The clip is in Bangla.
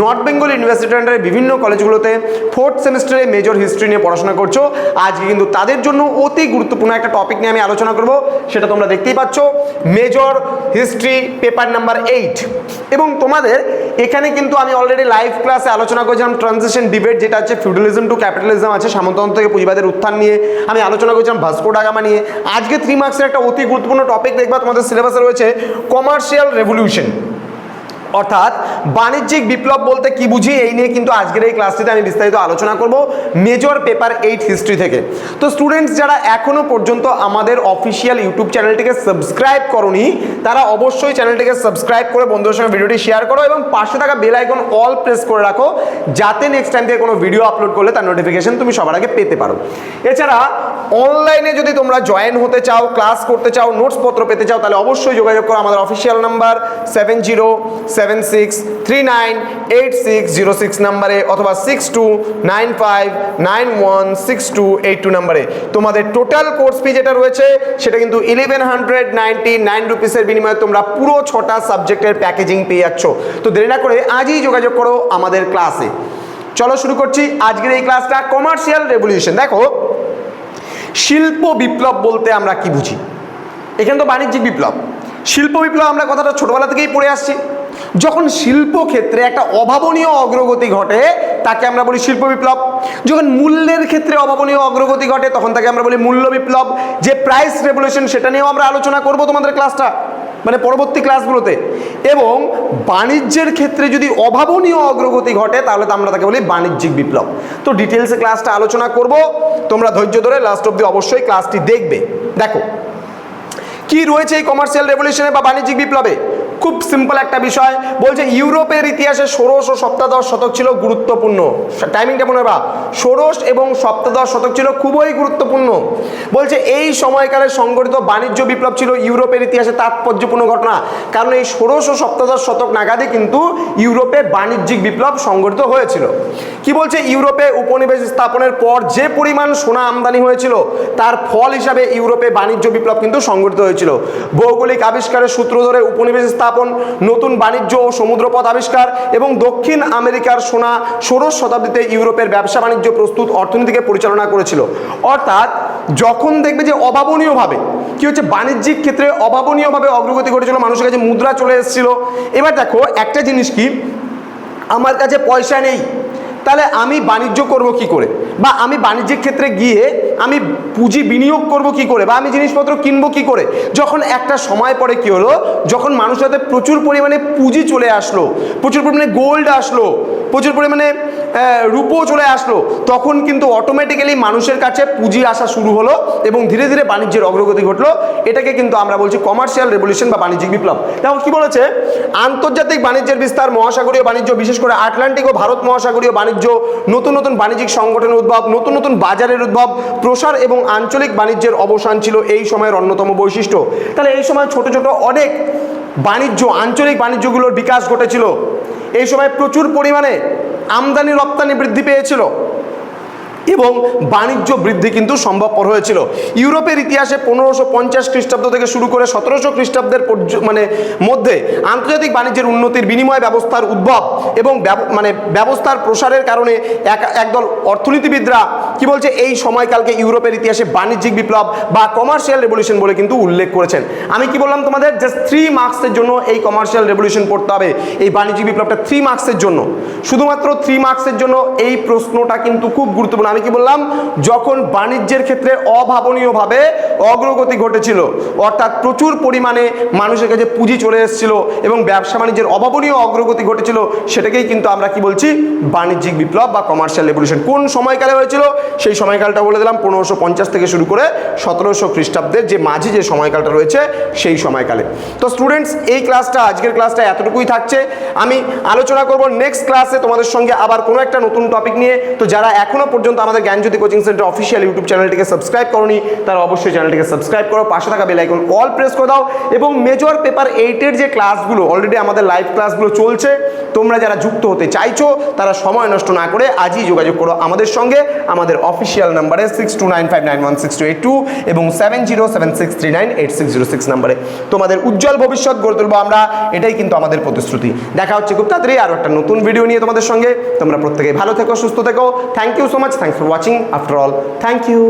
নর্থ বেঙ্গল ইউনিভার্সিটির আন্ডারে বিভিন্ন কলেজগুলোতে ফোর্থ সেমিস্টারে মেজর হিস্ট্রি নিয়ে পড়াশোনা করছ। আজকে কিন্তু তাদের জন্য অতি গুরুত্বপূর্ণ একটা টপিক নিয়ে আমি আলোচনা করব, সেটা তোমরা দেখতেই পাচ্ছ। Major history paper number eight এবং তোমাদের এখানে কিন্তু আমি অলরেডি লাইভ ক্লাসে আলোচনা করেছিলাম ট্রানজিশন ডিবেট যেটা হচ্ছে ফিউডালিজম টু ক্যাপিটালিজম আছে সামন্ততন্ত্র থেকে পুঁজিবাদের উত্থান নিয়ে। আমি আলোচনা করেছিলাম ভাস্কো ডাগামা নিয়ে। আজকে থ্রি মার্কসের একটা অতি গুরুত্বপূর্ণ টপিক দেখবা, তোমাদের সিলেবাসে রয়েছে কমার্শিয়াল রেভলিউশন অর্থাৎ বাণিজ্যিক বিপ্লব বলতে কি বুঝি, এই নিয়ে কিন্তু আজকের এই ক্লাসটিতে আমি বিস্তারিত আলোচনা করব মেজর পেপার এইট হিস্ট্রি থেকে। তো স্টুডেন্টস যারা এখনও পর্যন্ত আমাদের অফিসিয়াল ইউটিউব চ্যানেলটিকে সাবস্ক্রাইব করনি, তারা অবশ্যই চ্যানেলটিকে সাবস্ক্রাইব করে বন্ধুদের সঙ্গে ভিডিওটি শেয়ার করো এবং পাশে থাকা বেল আইকন অল প্রেস করে রাখো, যাতে নেক্সট টাইম থেকে কোনো ভিডিও আপলোড করলে তার নোটিফিকেশন তুমি সবার আগে পেতে পারো। এছাড়া অনলাইনে যদি তোমরা জয়েন হতে চাও ক্লাস করতে চাও নোটস পত্র পেতে চাও, তাহলে অবশ্যই যোগাযোগ করো আমাদের official number seven zero seven six three nine eight six zero six নাম্বারে অথবা six two nine five nine one six two eight two নাম্বারে। তোমাদের টোটাল কোর্স ফি যেটা রয়েছে, সেটা কিন্তু ইলেভেন হান্ড্রেড নাইনটি নাইন রুপিসের বিনিময়ে তোমরা পুরো ছটা সাবজেক্টের প্যাকেজিং পেয়ে যাচ্ছ। তো দেরি না করে আজই যোগাযোগ করো আমাদের ক্লাসে চলো শুরু করছি আজকের এই ক্লাসটা কমার্শিয়াল রেভলিউশন দেখো, শিল্প বিপ্লব বলতে আমরা কি বুঝি? এখানে তো বাণিজ্যিক বিপ্লব। শিল্প বিপ্লব আমরা কথাটা ছোটবেলা থেকেই পড়ে আসছি। যখন শিল্প ক্ষেত্রে একটা অভাবনীয় অগ্রগতি ঘটে, তাকে আমরা বলি শিল্প বিপ্লব। যখন মূল্যের ক্ষেত্রে অভাবনীয় অগ্রগতি ঘটে, তখন তাকে আমরা বলি মূল্য বিপ্লব। যে প্রাইস রেভলিউশন সেটা নিয়েও আমরা আলোচনা করব তোমাদের ক্লাসটা মানে পরবর্তী ক্লাসগুলোতে এবং বাণিজ্যের ক্ষেত্রে যদি অভাবনীয় অগ্রগতি ঘটে, তাহলে তো আমরা তাকে বলি বাণিজ্যিক বিপ্লব। তো ডিটেলসে ক্লাসটা আলোচনা করব। তোমরা ধৈর্য ধরে লাস্ট অব্দি অবশ্যই ক্লাসটি দেখবে। দেখো, কি রয়েছে এই কমার্শিয়াল রেভলিউশনে বা বাণিজ্যিক বিপ্লবে? খুব সিম্পল একটা বিষয়। বলছে ইউরোপের ইতিহাসে ষোড়শ ও সপ্তাদশ শতক ছিল গুরুত্বপূর্ণ। টাইমিংটা মনে রাখবা। ষোড়শ এবং সপ্তাদশ শতক ছিল খুবই গুরুত্বপূর্ণ। বলছে এই সময়কালে সংগঠিত বাণিজ্য বিপ্লব ছিল ইউরোপের ইতিহাসে তাৎপর্যপূর্ণ ঘটনা। কারণ এই ষোড়শ ও সপ্তাদশ শতক নাগাদে কিন্তু ইউরোপে বাণিজ্যিক বিপ্লব সংগঠিত হয়েছিল। কি বলছে? ইউরোপে উপনিবেশ স্থাপনের পর যে পরিমাণ সোনা আমদানি হয়েছিল, তার ফল হিসাবে ইউরোপে বাণিজ্য বিপ্লব কিন্তু সংগঠিত হয়েছিল। ভৌগোলিক আবিষ্কারের সূত্র ধরে উপনিবেশ স্থাপন নতুন বাণিজ্য ও সমুদ্রপথ আবিষ্কার এবং দক্ষিণ আমেরিকার সোনা ষোড়শ শতাব্দীতে ইউরোপের ব্যবসা বাণিজ্য প্রস্তুত অর্থনীতিকে পরিচালনা করেছিল। অর্থাৎ যখন দেখবে যে অভাবনীয়ভাবে, কি হচ্ছে, বাণিজ্যিক ক্ষেত্রে অভাবনীয়ভাবে অগ্রগতি ঘটেছিল, মানুষের কাছে মুদ্রা চলে এসেছিল। এবার দেখো, একটা জিনিস কি? আমার কাছে পয়সা নেই, তাহলে আমি বাণিজ্য করব কি করে? বা আমি বাণিজ্যিক ক্ষেত্রে গিয়ে আমি পুঁজি বিনিয়োগ করব কি করে? বা আমি জিনিসপত্র কিনবো কি করে? যখন একটা সময় পরে কি হলো? যখন মানুষের প্রচুর পরিমাণে পুঁজি চলে আসলো, প্রচুর পরিমাণে গোল্ড আসলো প্রচুর পরিমাণে রূপও চলে আসলো। তখন কিন্তু অটোমেটিক্যালি মানুষের কাছে পুঁজি আসা শুরু হলো এবং ধীরে ধীরে বাণিজ্যের অগ্রগতি ঘটলো। এটাকে কিন্তু আমরা বলছি কমার্শিয়াল রেভলিউশন বা বাণিজ্যিক বিপ্লব। দেখো কি বলেছে? আন্তর্জাতিক বাণিজ্যের বিস্তার, মহাসাগরীয় বাণিজ্য, বিশেষ করে আটলান্টিক ও ভারত মহাসাগরীয় বাণিজ্য, নতুন নতুন বাণিজ্যিক সংগঠনের উদ্ভব, নতুন নতুন বাজারের উদ্ভব, প্রসার এবং আঞ্চলিক বাণিজ্যের অবসান ছিল এই সময়ের অন্যতম বৈশিষ্ট্য। তাহলে এই সময় ছোট ছোট অনেক বাণিজ্য, আঞ্চলিক বাণিজ্যগুলোর বিকাশ ঘটেছিল। এই সময় প্রচুর পরিমাণে আমদানি রপ্তানি বৃদ্ধি পেয়েছিল এবং বাণিজ্য বৃদ্ধি কিন্তু সম্ভবপর হয়েছিল। ইউরোপের ইতিহাসে পনেরোশো পঞ্চাশ খ্রিস্টাব্দ থেকে শুরু করে সতেরোশো খ্রিস্টাব্দের মানে মধ্যে আন্তর্জাতিক বাণিজ্যের উন্নতির বিনিময় ব্যবস্থার উদ্ভব এবং মানে ব্যবস্থার প্রসারের কারণে এক একদল অর্থনীতিবিদরা কি বলছে? এই সময়কালকে ইউরোপের ইতিহাসে বাণিজ্যিক বিপ্লব বা কমার্শিয়াল রেভলিউশন বলে কিন্তু উল্লেখ করেছেন। আমি কি বললাম তোমাদের? জাস্ট থ্রি মার্কসের জন্য এই কমার্শিয়াল রেভলিউশন পড়তে হবে। এই বাণিজ্যিক বিপ্লবটা থ্রি মার্কসের জন্য। শুধুমাত্র থ্রি মার্কসের জন্য এই প্রশ্নটা কিন্তু খুব গুরুত্বপূর্ণ। আমি কি বললাম? যখন বাণিজ্যের ক্ষেত্রে অভাবনীয়ভাবে অগ্রগতি ঘটেছিল, অর্থাৎ প্রচুর পরিমাণে মানুষের কাছে পুঁজি চলে এসেছিল এবং ব্যবসা বাণিজ্যের অভাবনীয় অগ্রগতি ঘটেছিল, সেটাকেই কিন্তু আমরা কি বলছি? বাণিজ্যিক বিপ্লব বা কমার্শিয়াল রেভলিউশন কোন সময়কালে হয়েছিল? সেই সময়কালটা বলে দিলাম, পনেরোশো পঞ্চাশ থেকে শুরু করে সতেরোশো খ্রিস্টাব্দের যে মাঝে যে সময়কালটা রয়েছে সেই সময়কালে। তো স্টুডেন্টস এই ক্লাসটা আজকের ক্লাসটা এতটুকুই থাকছে। আমি আলোচনা করব নেক্সট ক্লাসে তোমাদের সঙ্গে আবার কোনো একটা নতুন টপিক নিয়ে। তো যারা এখনও পর্যন্ত আমাদের Gyanjyoti coaching centre official YouTube চ্যানেলটিকে সাবস্ক্রাইব করনি, তারা অবশ্যই চ্যানেলটিকে সাবস্ক্রাইব করো। পাশে থাকা বেল আইকন অল প্রেস করে দাও এবং মেজর পেপার এইটের যে ক্লাসগুলো অলরেডি আমাদের লাইভ ক্লাসগুলো চলছে, তোমরা যারা যুক্ত হতে চাইছো, তারা সময় নষ্ট না করে আজই যোগাযোগ করো আমাদের সঙ্গে, আমাদের অফিসিয়াল নাম্বারে six two nine five nine one six two eight two এবং seven zero seven six three nine eight six zero six নাম্বারে তোমাদের উজ্জ্বল ভবিষ্যৎ গড়ে তুলবো আমরা, এটাই কিন্তু আমাদের প্রতিশ্রুতি। দেখা হচ্ছে খুব তাড়াতাড়ি আরও একটা নতুন ভিডিও নিয়ে তোমাদের সঙ্গে। তোমরা প্রত্যেকে ভালো থেকো, সুস্থ থেকো। Thank you so much thanks for watching after all thank you